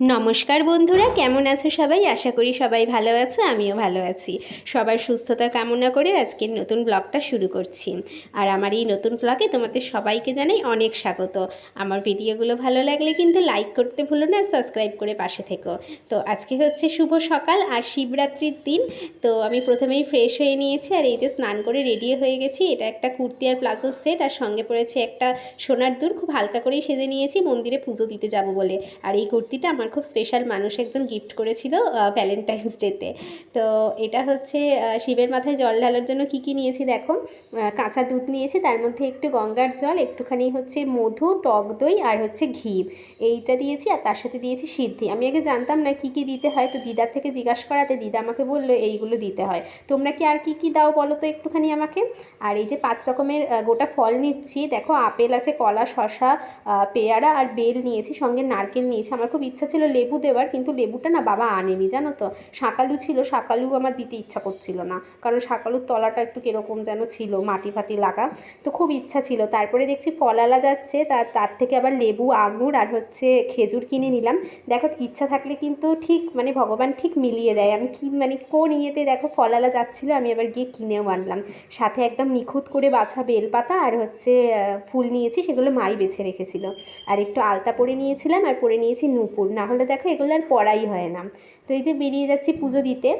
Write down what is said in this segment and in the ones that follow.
নমস্কার বন্ধুরা, কেমন আছো সবাই? আশা করি সবাই ভালো আছো, আমিও ভালো আছি। সবার সুস্থতা কামনা করে আজকের নতুন ব্লগটা শুরু করছি। আর আমার এই নতুন ব্লগে তোমাদের সবাইকে জানাই অনেক স্বাগত। আমার ভিডিওগুলো ভালো লাগলে কিন্তু লাইক করতে ভুলো না সাবস্ক্রাইব করে পাশে থেকো। তো আজকে হচ্ছে শুভ সকাল আর শিবরাত্রির দিন। তো আমি প্রথমেই ফ্রেশ হয়ে নিয়েছি, আর এই যে স্নান করে রেডি হয়ে গেছি। এটা একটা কুর্তি আর প্লাজো সেট, আর সঙ্গে পড়েছে একটা সোনার দূর খুব হালকা করেই সেজে নিয়েছি, মন্দিরে পুজো দিতে যাব বলে। আর এই কুর্তিটা আমার খুব স্পেশাল মানুষ একজন গিফট করেছিল ভ্যালেন্টাইন্স ডেতে তো। এটা হচ্ছে শিবের মাথায় জল ঢালার জন্য কি কি নিয়েছি দেখো। কাঁচা দুধ নিয়েছি, তার মধ্যে একটু গঙ্গার জল, একটুখানি হচ্ছে মধু, টক দই আর হচ্ছে ঘি। এইটা দিয়েছি আর তার সাথে দিয়েছি সিদ্ধি। আমি আগে জানতাম না কি কি দিতে হয়, তো দিদার থেকে জিজ্ঞাসা করাতে দিদা আমাকে বলল এইগুলো দিতে হয়। তোমরা কি আর কি কি দাও বলো তো একটুখানি আমাকে? আর এই যে পাঁচ রকমের গোটা ফল নিচ্ছি, দেখো আপেল আছে, কলা শশা পেয়ারা আর বেল নিয়েছি, সঙ্গে নারকেল নিয়েছি। আমার খুব ইচ্ছা ছিল লেবু দেওয়ার, কিন্তু লেবুটা না বাবা আনেনি, জানো তো? শাকালু ছিল, শাকালু আমার দিতে ইচ্ছা করছিল না। কারণ শাকালুর তলাটা একটু কীরকম যেন ছিল, মাটি ফাটি লাগা। তো খুব ইচ্ছা ছিল। তারপরে দেখছি ফলালা যাচ্ছে তার তার থেকে আবার লেবু, আঙুর আর হচ্ছে খেজুর কিনে নিলাম। দেখো, ইচ্ছা থাকলে কিন্তু ঠিক মানে ভগবান ঠিক মিলিয়ে দেয়। আমি কি মানে কোন ইয়েতে দেখো ফলালা যাচ্ছিল, আমি আবার গিয়ে কিনেও আনলাম। সাথে একদম নিখুঁত করে বাছা বেলপাতা আর হচ্ছে ফুল নিয়েছি, সেগুলো মাই বেছে রেখেছিল। আর একটু আলতা পরে নিয়েছিলাম, আর পরে নিয়েছি নূপুর। না হলে দেখো এগুলো আর পড়াই হয় না। তো এই যে বেরিয়ে যাচ্ছি পুজো দিতে।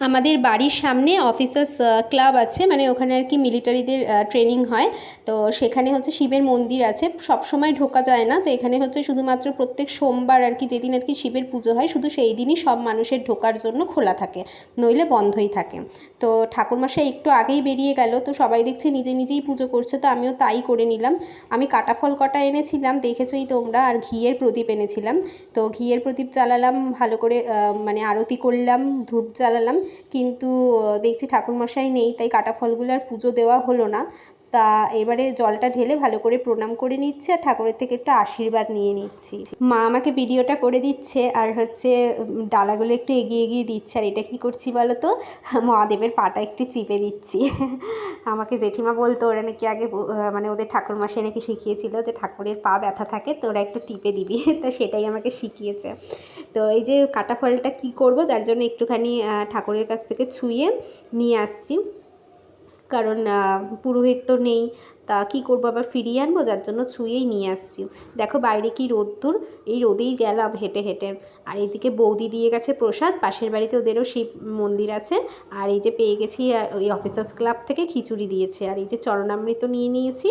আমাদের বাড়ির সামনে অফিসার্স ক্লাব আছে মানে ওখানে আর কি মিলিটারিদের ট্রেনিং হয়। তো সেখানে হচ্ছে শিবের মন্দির আছে। সব সময় ঢোকা যায় না। তো এখানে হচ্ছে শুধুমাত্র প্রত্যেক সোমবার আর কি যেদিন আর কি শিবের পুজো হয়, শুধু সেই দিনই সব মানুষের ঢোকার জন্য খোলা থাকে, নইলে বন্ধই থাকে। তো ঠাকুরমশাই একটু আগেই বেরিয়ে গেল, তো সবাই দেখছে নিজে নিজেই পুজো করছে, তো আমিও তাই করে নিলাম। আমি কাটা ফল কটা এনেছিলাম, দেখেছোই তোমরা, আর ঘিয়ের প্রদীপ এনেছিলাম। তো ঘিয়ের প্রদীপ জ্বালালাম, ভালো করে মানে আরতি করলাম, ধূপ জ্বালালাম। কিন্তু দেখছি ঠাকুরমশাই নেই তাই কাটা ফলগুলো আর পুজো দেওয়া হলো না। তা এবারে জলটা ঢেলে ভালো করে প্রণাম করে নিচ্ছে আর ঠাকুরের থেকে একটু আশীর্বাদ নিয়ে নিচ্ছি। মা আমাকে ভিডিওটা করে দিচ্ছে আর হচ্ছে ডালাগুলো একটু এগিয়ে এগিয়ে দিচ্ছে। আর এটা কি করছি বলো তো? মহাদেবের পাটা একটু চিপে দিচ্ছি। আমাকে জেঠিমা বলতো, ওরা নাকি আগে মানে ওদের ঠাকুরমাসে নাকি শিখিয়েছিল যে ঠাকুরের পা ব্যথা থাকে, তো ওরা একটু টিপে দিবি। তা সেটাই আমাকে শিখিয়েছে। তো এই যে কাটা ফলটা কী করব, যার জন্য একটুখানি ঠাকুরের কাছ থেকে ছুঁয়ে নিয়ে আসছি। কারণ পুরোহিত তো নেই। তা কী করব? আবার ফিরিয়ে আনব? যার জন্য ছুঁয়েই নিয়ে আসছি। দেখো বাইরে কি রোদ্দুর। এই রোদেই গেলাম হেঁটে হেঁটে। আর এইদিকে বৌদি দিয়ে গেছে প্রসাদ। পাশের বাড়িতে ওদেরও শিব মন্দির আছে। আর এই যে পেয়ে গেছি ওই অফিসার্স ক্লাব থেকে খিচুড়ি দিয়েছে। আর এই যে চরণামৃত নিয়ে নিয়েছি।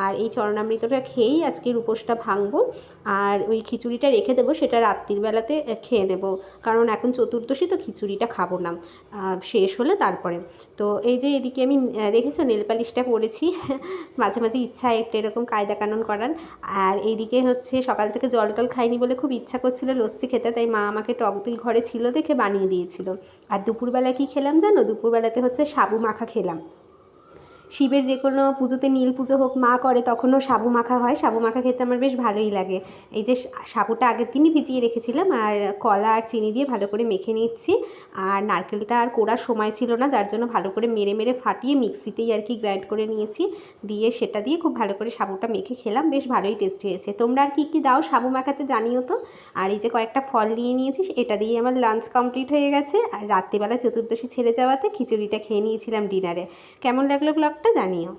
আর এই চরণামৃতটা খেয়েই আজকের উপোসটা ভাঙবো। আর ওই খিচুড়িটা রেখে দেবো। সেটা রাত্রির বেলাতে খেয়ে নেব। কারণ এখন চতুর্দশী, তো খিচুড়িটা খাব না। শেষ হলে তারপরে। তো এই যে এদিকে আমি দেখেছ? নেল পালিশটা পরেছি মাঝে মাঝে ইচ্ছা একটা এরকম কায়দা কানুন করান আর এইদিকে হচ্ছে সকাল থেকে জল টল খাইনি বলে খুব ইচ্ছা করছিল লস্যি খেতে, তাই মা আমাকে টক দই ঘরে ছিল দেখে বানিয়ে দিয়েছিল। আর দুপুরবেলা কি খেলাম জানো? দুপুরবেলাতে হচ্ছে সাবু মাখা খেলাম। শিবের যে কোনো পুজোতে নীল পুজো হোক মা করে, তখনও সাবু মাখা হয়। সাবু মাখা খেতে আমার বেশ ভালোই লাগে। এই যে সাবুটা আগের দিনই ভিজিয়ে রেখেছিলাম আর কলা আর চিনি দিয়ে ভালো করে মেখে নিচ্ছি। আর নারকেলটা আর কোড়ার সময় ছিল না, যার জন্য ভালো করে মেরে মেরে ফাটিয়ে মিক্সিতেই আর কি গ্রাইন্ড করে নিয়েছি। দিয়ে সেটা দিয়ে খুব ভালো করে সাবুটা মেখে খেলাম, বেশ ভালোই টেস্ট হয়েছে। তোমরা আর কী কী দাও সাবু মাখাতে জানিও তো? আর এই যে কয়েকটা ফল নিয়ে নিয়েছি, এটা দিয়ে আমার লাঞ্চ কমপ্লিট হয়ে গেছে। আর রাত্রিবেলা চতুর্দশী ছেড়ে যাওয়াতে খিচুড়িটা খেয়ে নিয়েছিলাম ডিনারে। কেমন লাগল ব্লগটা জানিও।